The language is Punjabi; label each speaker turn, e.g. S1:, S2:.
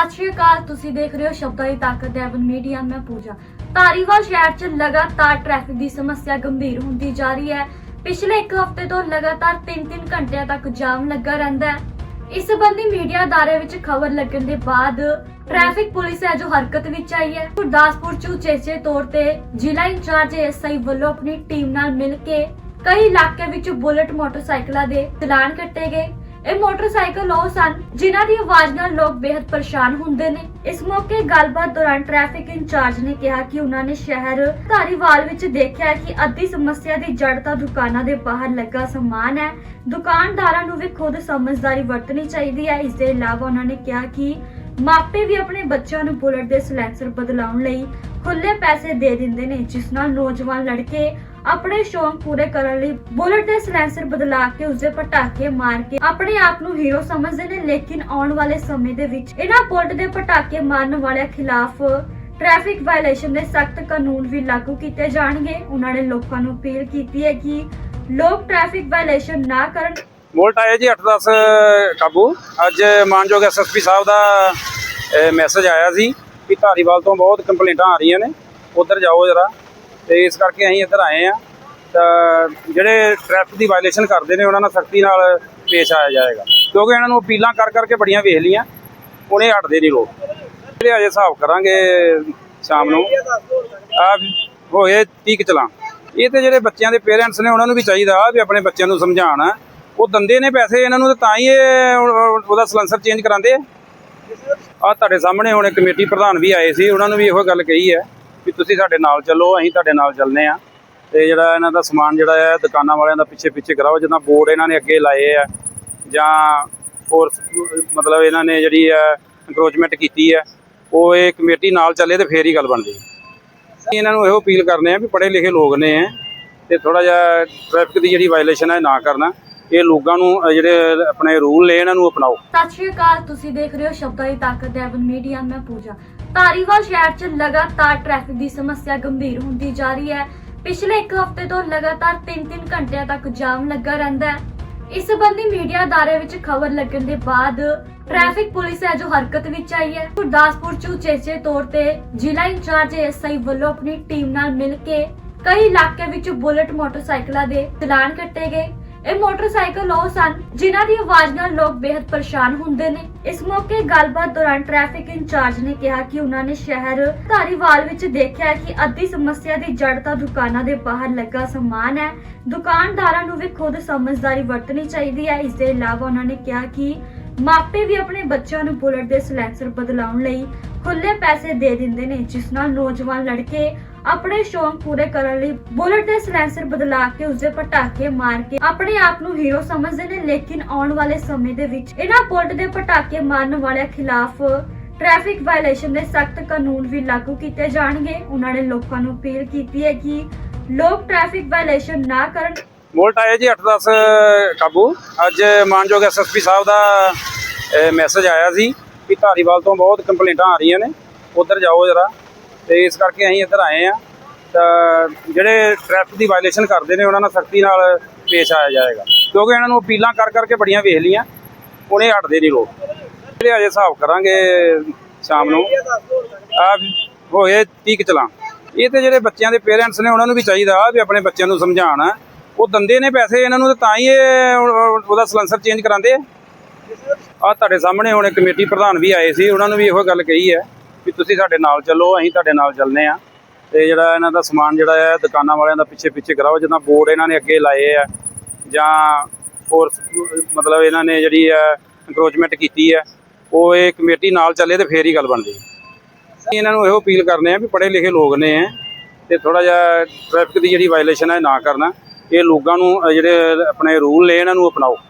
S1: ਸਤਿ ਸ਼੍ਰੀ ਅਕਾਲ, ਤੁਸੀਂ ਦੇਖ ਰਹੇ ਹੋ ਸ਼ਬਦਾਂ ਦੀ ਤਾਕਤ ਡੈਵਨ ਮੀਡੀਆ, ਮੈਂ ਪੂਜਾ। ਧਾਰੀਵਾਲ ਸ਼ਹਿਰ 'ਚ ਲਗਾਤਾਰ ਟ੍ਰੈਫਿਕ ਦੀ ਸਮੱਸਿਆ ਗੰਭੀਰ ਹੁੰਦੀ ਜਾ ਰਹੀ ਹੈ। ਪਿਛਲੇ ਇੱਕ ਹਫ਼ਤੇ ਤੋਂ ਲਗਾਤਾਰ 3-3 ਘੰਟਿਆਂ ਤੱਕ ਜਾਮ ਲੱਗਾ ਰਹਿੰਦਾ ਹੈ। ਇਸ ਸੰਬੰਧੀ ਮੀਡੀਆ ਅਦਾਰੇ ਵਿੱਚ ਖਬਰ ਲੱਗਣ ਦੇ ਬਾਅਦ ਟ੍ਰੈਫਿਕ ਪੁਲਿਸ ਹੈ ਜੋ ਹਰਕਤ ਵਿੱਚ ਆਈ ਹੈ। ਗੁਰਦਾਸਪੁਰ 'ਚ ਉਚੇਚੇ ਤੌਰ ਤੇ ਜ਼ਿਲ੍ਹਾ ਇੰਚਾਰਜ ਐਸਆਈ ਵੱਲੋਂ ਆਪਣੀ ਟੀਮ ਨਾਲ ਮਿਲ ਕੇ ਕਈ ਇਲਾਕਿਆਂ ਵਿੱਚ ਬੁਲਟ ਮੋਟਰਸਾਈਕਲਾਂ ਦੇ ਚਲਾਨ ਕੱਟੇ ਗਏ। ਇਹ ਮੋਟਰਸਾਈਕਲ ਉਹ ਸਨ ਜਿਨ੍ਹਾਂ ਦੀ ਆਵਾਜ਼ ਨਾਲ ਲੋਕ ਬੇहद ਪਰੇਸ਼ਾਨ ਹੁੰਦੇ ਨੇ। ਇਸ ਮੌਕੇ ਗੱਲਬਾਤ ਦੌਰਾਨ ਟ੍ਰੈਫਿਕ ਇੰਚਾਰਜ ਨੇ ਕਿਹਾ ਕਿ ਉਹਨਾਂ ਨੇ ਸ਼ਹਿਰ ਧਾਰੀਵਾਲ ਵਿੱਚ ਦੇਖਿਆ ਕਿ ਅੱਧੀ ਸਮੱਸਿਆ ਦੀ ਜੜ ਤਾਂ ਦੁਕਾਨਾਂ ਦੇ ਬਾਹਰ ਲੱਗਾ ਸਮਾਨ ਹੈ। ਦੁਕਾਨਦਾਰਾਂ ਨੂੰ ਵੀ ਖੁਦ ਸਮਝਦਾਰੀ ਵਰਤਣੀ ਚਾਹੀਦੀ ਹੈ। ਇਸ ਦੇ ਇਲਾਵਾ ਉਹਨਾਂ ਨੇ ਕਿਹਾ ਕਿ ਮਾਪੇ ਵੀ ਆਪਣੇ ਬੱਚਿਆਂ ਨੂੰ ਬੁਲਟ ਦੇ ਸਿਲੈਂਸਰ ਬਦਲਾਉਣ ਲਈ ਖੁੱਲੇ ਪੈਸੇ ਦੇ ਦਿੰਦੇ ਨੇ, ਜਿਸ ਨਾਲ ਨੌਜਵਾਨ ਲੜਕੇ ਆਪਣੇ ਸ਼ੌਂਕ ਪੂਰੇ ਕਰਨ ਲਈ ਬੁਲਟ ਦੇ ਸਿਲੈਂਸਰ ਬਦਲਾ ਕੇ ਉਸਦੇ ਪਟਾਕੇ ਮਾਰ ਕੇ ਆਪਣੇ ਆਪ ਨੂੰ ਹੀਰੋ ਸਮਝਦੇ ਨੇ, ਲੇਕਿਨ ਆਉਣ ਵਾਲੇ ਸਮੇਂ ਦੇ ਵਿੱਚ ਇਹਨਾਂ ਬੁਲਟ ਦੇ ਪਟਾਕੇ ਮਾਰਨ ਵਾਲਿਆਂ ਖਿਲਾਫ ਟ੍ਰੈਫਿਕ ਵਾਇਲੇਸ਼ਨ ਦੇ ਸਖਤ ਕਾਨੂੰਨ ਵੀ ਲਾਗੂ ਕੀਤੇ ਜਾਣਗੇ। ਉਹਨਾਂ ਨੇ ਲੋਕਾਂ ਨੂੰ ਅਪੀਲ ਕੀਤੀ ਹੈ ਕਿ ਲੋਕ ਟ੍ਰੈਫਿਕ ਵਾਇਲੇਸ਼ਨ ਨਾ ਕਰਨ।
S2: ਵੋਲਟ ਆਇਆ ਜੀ 8-10 ਕਾਬੂ। ਅੱਜ ਮਾਨਯੋਗ ਐਸਐਸਪੀ ਸਾਹਿਬ ਦਾ ਮੈਸੇਜ ਆਇਆ ਸੀ ਕਿ ਧਾਰੀਵਾਲ ਤੋਂ ਬਹੁਤ ਕੰਪਲੇਂਟਾਂ ਆ ਰਹੀਆਂ ਨੇ। ਉਧਰ ਜਾਓ ਜਰਾ। ਤੇ ਇਸ ਕਰਕੇ ਅਸੀਂ ਇੱਧਰ ਆਏ ਆ ਤਾਂ ਜਿਹੜੇ ਟ੍ਰੈਫਿਕ ਦੀ ਵਾਇਲੇਸ਼ਨ ਕਰਦੇ ਨੇ, ਉਹਨਾਂ ਨਾਲ ਸਖਤੀ ਨਾਲ ਪੇਸ਼ ਆਇਆ ਜਾਏਗਾ। ਕਿਉਂਕਿ ਇਹਨਾਂ ਨੂੰ ਅਪੀਲਾਂ ਕਰ ਕਰਕੇ ਬੜੀਆਂ ਵੇਖ ਲੀਆਂ ਉਹਨੇ ਹਟਦੇ ਨਹੀਂ ਲੋਕ। ਜਿਹੜੇ ਅਜੇ ਹਿਸਾਬ ਕਰਾਂਗੇ ਸ਼ਾਮ ਨੂੰ। ਆ ਹੋਏ 30 ਚਲਾਂ ਇਹ ਤੇ ਜਿਹੜੇ ਬੱਚਿਆਂ ਦੇ ਪੇਰੈਂਟਸ ਨੇ, ਉਹਨਾਂ ਨੂੰ ਵੀ ਚਾਹੀਦਾ ਵੀ ਆਪਣੇ ਬੱਚਿਆਂ ਨੂੰ ਸਮਝਾਉਣ। ਉਹ ਦੰਦੇ ਨੇ ਪੈਸੇ ਇਹਨਾਂ ਨੂੰ ਤੇ ਤਾਂ ਹੀ ਇਹ ਉਹਦਾ ਸਲੰਸਰ ਚੇਂਜ ਕਰਾਉਂਦੇ ਆ। ਆ ਤੁਹਾਡੇ ਸਾਹਮਣੇ ਹੁਣ ਕਮੇਟੀ ਪ੍ਰਧਾਨ ਵੀ ਆਏ ਸੀ, ਉਹਨਾਂ ਨੂੰ ਵੀ ਇਹੋ ਗੱਲ ਕਹੀ ਹੈ। ਵੀ ਤੁਸੀਂ ਸਾਡੇ ਨਾਲ ਚੱਲੋ, ਅਸੀਂ ਤੁਹਾਡੇ ਨਾਲ ਚੱਲਨੇ ਆ। ਤੇ ਜਿਹੜਾ ਇਹਨਾਂ ਦਾ ਸਮਾਨ ਜਿਹੜਾ ਹੈ, ਦੁਕਾਨਾਂ ਵਾਲਿਆਂ ਦਾ ਪਿੱਛੇ ਪਿੱਛੇ ਕਰਾਓ, ਜਿੱਦਾਂ ਬੋਰਡ ਇਹਨਾਂ ਨੇ ਅੱਗੇ ਲਾਏ ਆ, ਜਾਂ ਹੋਰ ਮਤਲਬ ਇਹਨਾਂ ਨੇ ਜਿਹੜੀ ਹੈ ਐਨਕਰੋਚਮੈਂਟ ਕੀਤੀ ਹੈ, ਉਹ ਇਹ ਕਮੇਟੀ ਨਾਲ ਚੱਲੇ ਤੇ ਫੇਰ ਹੀ ਗੱਲ ਬਣਦੀ ਅਸੀਂ ਇਹਨਾਂ ਨੂੰ ਇਹੋ ਅਪੀਲ ਕਰਨੇ ਆ ਵੀ ਪੜ੍ਹੇ ਲਿਖੇ ਲੋਕ ਨੇ, ਤੇ ਥੋੜਾ ਜਿਹਾ ਟ੍ਰੈਫਿਕ ਦੀ ਜਿਹੜੀ ਵਾਇਲੇਸ਼ਨ ਹੈ, ਨਾ ਕਰਨਾ। ਇਹ ਲੋਕਾਂ ਨੂੰ ਜਿਹੜੇ ਆਪਣੇ ਰੂਲ ਨੇ, ਇਹਨਾਂ ਨੂੰ ਅਪਣਾਓ।
S1: ਸਤਿ ਸ਼੍ਰੀ ਅਕਾਲ, ਤੁਸੀਂ ਦੇਖ ਰਹੇ ਹੋ ਸ਼ਬਦਾਂ ਦੀ ਤਾਕਤ ਡੈਵਨ ਮੀਡੀਆ, ਮੈਂ ਪੂਜਾ। ਧਾਰੀਵਾਲ ਸ਼ਹਿਰ 'ਚ ਲਗਾਤਾਰ ਟ੍ਰੈਫਿਕ ਦੀ ਸਮੱਸਿਆ ਗੰਭੀਰ ਹੁੰਦੀ ਜਾ ਰਹੀ ਹੈ। ਪਿਛਲੇ ਇੱਕ ਹਫ਼ਤੇ ਤੋਂ ਲਗਾਤਾਰ 3-3 ਘੰਟਿਆਂ ਤੱਕ ਜਾਮ ਲੱਗਾ ਰਹਿੰਦਾ ਹੈ। ਇਸ ਸੰਬੰਧੀ ਮੀਡੀਆ ਅਦਾਰੇ ਵਿੱਚ ਖਬਰ ਲੱਗਣ ਦੇ ਬਾਅਦ ਟ੍ਰੈਫਿਕ ਪੁਲਿਸ ਹੈ ਜੋ ਹਰਕਤ ਵਿੱਚ ਆਈ ਹੈ। ਗੁਰਦਾਸਪੁਰ 'ਚ ਉਚੇਚੇ ਤੌਰ ਤੇ ਜ਼ਿਲ੍ਹਾ ਇੰਚਾਰਜ ਐਸਆਈ ਵੱਲੋਂ ਆਪਣੀ ਟੀਮ ਨਾਲ ਮਿਲ ਕੇ ਕਈ ਇਲਾਕੇ ਵਿੱਚ ਬੁਲਟ ਮੋਟਰਸਾਈਕਲਾਂ ਦੇ ਚਲਾਨ ਕੱਟੇ ਗਏ। ਇਹ ਮੋਟਰਸਾਈਕਲ ਉਹ ਸਨ ਜਿਨ੍ਹਾਂ ਦੀ ਆਵਾਜ਼ ਨਾਲ ਲੋਕ ਬੇहद ਪਰੇਸ਼ਾਨ ਹੁੰਦੇ ਨੇ। ਇਸ ਮੌਕੇ ਗੱਲਬਾਤ ਦੌਰਾਨ ਟ੍ਰੈਫਿਕ ਇੰਚਾਰਜ ਨੇ ਕਿਹਾ ਕਿ ਉਹਨਾਂ ਨੇ ਸ਼ਹਿਰ ਧਾਰੀਵਾਲ ਵਿੱਚ ਦੇਖਿਆ ਕਿ ਅੱਧੀ ਸਮੱਸਿਆ ਦੀ ਜੜ ਤਾਂ ਦੁਕਾਨਾਂ ਦੇ ਬਾਹਰ ਲੱਗਾ ਸਮਾਨ ਹੈ। ਦੁਕਾਨਦਾਰਾਂ ਨੂੰ ਵੀ ਖੁਦ ਸਮਝਦਾਰੀ ਵਰਤਣੀ ਚਾਹੀਦੀ ਹੈ। ਇਸ ਦੇ ਇਲਾਵਾ ਉਹਨਾਂ ਨੇ ਕਿਹਾ ਕਿ ਮਾਪੇ ਵੀ ਆਪਣੇ ਬੱਚਿਆਂ ਨੂੰ ਬੁਲਟ ਦੇ ਸਿਲੈਂਸਰ ਬਦਲਾਉਣ ਲਈ ਖੁੱਲੇ ਪੈਸੇ ਦੇ ਦਿੰਦੇ ਨੇ, ਜਿਸ ਨਾਲ ਨੌਜਵਾਨ ਲੜਕੇ ਆਪਣੇ ਸ਼ੌਂਕ ਪੂਰੇ ਕਰਨ ਲਈ ਬੁਲਟ ਦੇ ਸਿਲੈਂਸਰ ਬਦਲਾ ਕੇ ਉਸਦੇ ਪਟਾਕੇ ਮਾਰ ਕੇ ਆਪਣੇ ਆਪ ਨੂੰ ਹੀਰੋ ਸਮਝਦੇ ਨੇ, ਲੇਕਿਨ ਆਉਣ ਵਾਲੇ ਸਮੇਂ ਦੇ ਵਿੱਚ ਇਹਨਾਂ ਬੁਲਟ ਦੇ ਪਟਾਕੇ ਮਾਰਨ ਵਾਲਿਆਂ ਖਿਲਾਫ ਟ੍ਰੈਫਿਕ ਵਾਇਲੇਸ਼ਨ ਦੇ ਸਖਤ ਕਾਨੂੰਨ ਵੀ ਲਾਗੂ ਕੀਤੇ ਜਾਣਗੇ। ਉਹਨਾਂ ਨੇ ਲੋਕਾਂ ਨੂੰ ਅਪੀਲ ਕੀਤੀ ਹੈ ਕਿ ਲੋਕ ਟ੍ਰੈਫਿਕ ਵਾਇਲੇਸ਼ਨ ਨਾ ਕਰਨ।
S2: ਵੋਲਟ ਆਇਆ ਜੀ 8-10 ਕਾਬੂ। ਅੱਜ ਮਾਨਯੋਗ ਐਸਐਸਪੀ ਸਾਹਿਬ ਦਾ ਮੈਸੇਜ ਆਇਆ ਸੀ। ਕਿ ਧਾਰੀਵਾਲ ਤੋਂ ਬਹੁਤ ਕੰਪਲੇਂਟਾਂ ਆ ਰਹੀਆਂ ਨੇ। ਉਧਰ ਜਾਓ ਜਰਾ। ਤੇ ਇਸ ਕਰਕੇ ਅਸੀਂ ਇੱਧਰ ਆਏ ਆ ਤਾਂ ਜਿਹੜੇ ਟ੍ਰੈਫਿਕ ਦੀ ਵਾਇਲੇਸ਼ਨ ਕਰਦੇ ਨੇ, ਉਹਨਾਂ ਨਾਲ ਸਖਤੀ ਨਾਲ ਪੇਸ਼ ਆਇਆ ਜਾਏਗਾ। ਕਿਉਂਕਿ ਇਹਨਾਂ ਨੂੰ ਅਪੀਲਾਂ ਕਰ ਕਰਕੇ ਬੜੀਆਂ ਵੇਖ ਲੀਆਂ ਉਹਨੇ ਹਟਦੇ ਨਹੀਂ ਲੋਕ। ਜਿਹੜੇ ਅਜੇ ਹਿਸਾਬ ਕਰਾਂਗੇ ਸ਼ਾਮ ਨੂੰ। ਆ ਹੋਏ 30 ਕੁ ਚਲਾਂ ਇਹ ਤੇ ਜਿਹੜੇ ਬੱਚਿਆਂ ਦੇ ਪੇਰੈਂਟਸ ਨੇ, ਉਹਨਾਂ ਨੂੰ ਵੀ ਚਾਹੀਦਾ ਵੀ ਆਪਣੇ ਬੱਚਿਆਂ ਨੂੰ ਸਮਝਾਉਣ। ਉਹ ਦੰਦੇ ਨੇ ਪੈਸੇ ਇਹਨਾਂ ਨੂੰ ਤਾਂ ਹੀ ਇਹ ਉਹ- ਉਹਦਾ ਸਲੈਂਸਰ ਚੇਂਜ ਕਰਾਉਂਦੇ ਆ। ਆ ਤੁਹਾਡੇ ਸਾਹਮਣੇ ਹੁਣ ਕਮੇਟੀ ਪ੍ਰਧਾਨ ਵੀ ਆਏ ਸੀ, ਉਹਨਾਂ ਨੂੰ ਵੀ ਇਹੋ ਗੱਲ ਕਹੀ ਹੈ ਵੀ ਤੁਸੀਂ ਸਾਡੇ ਨਾਲ ਚੱਲੋ, ਅਸੀਂ ਤੁਹਾਡੇ ਨਾਲ ਚੱਲਨੇ ਆ। ਤੇ ਜਿਹੜਾ ਇਹਨਾਂ ਦਾ ਸਮਾਨ ਜਿਹੜਾ ਹੈ, ਦੁਕਾਨਾਂ ਵਾਲਿਆਂ ਦਾ ਪਿੱਛੇ ਪਿੱਛੇ ਕਰਾਓ, ਜਿੱਦਾਂ ਬੋਰਡ ਇਹਨਾਂ ਨੇ ਅੱਗੇ ਲਾਏ ਆ, ਜਾਂ ਹੋਰ ਮਤਲਬ ਇਹਨਾਂ ਨੇ ਜਿਹੜੀ ਹੈ ਐਨਕਰੋਚਮੈਂਟ ਕੀਤੀ ਹੈ, ਉਹ ਇਹ ਕਮੇਟੀ ਨਾਲ ਚੱਲੇ ਤੇ ਫੇਰ ਹੀ ਗੱਲ ਬਣਦੀ ਅਸੀਂ ਇਹਨਾਂ ਨੂੰ ਇਹੋ ਅਪੀਲ ਕਰਨੇ ਆ ਵੀ ਪੜ੍ਹੇ ਲਿਖੇ ਲੋਕ ਨੇ, ਤੇ ਥੋੜਾ ਜਿਹਾ ਟ੍ਰੈਫਿਕ ਦੀ ਜਿਹੜੀ ਵਾਇਲੇਸ਼ਨ ਹੈ ਨਾ ਕਰਨਾ, ਇਹ ਲੋਕਾਂ ਨੂੰ, ਜਿਹੜੇ ਆਪਣੇ ਰੂਲ ਨੇ, ਇਹਨਾਂ ਨੂੰ ਅਪਣਾਓ।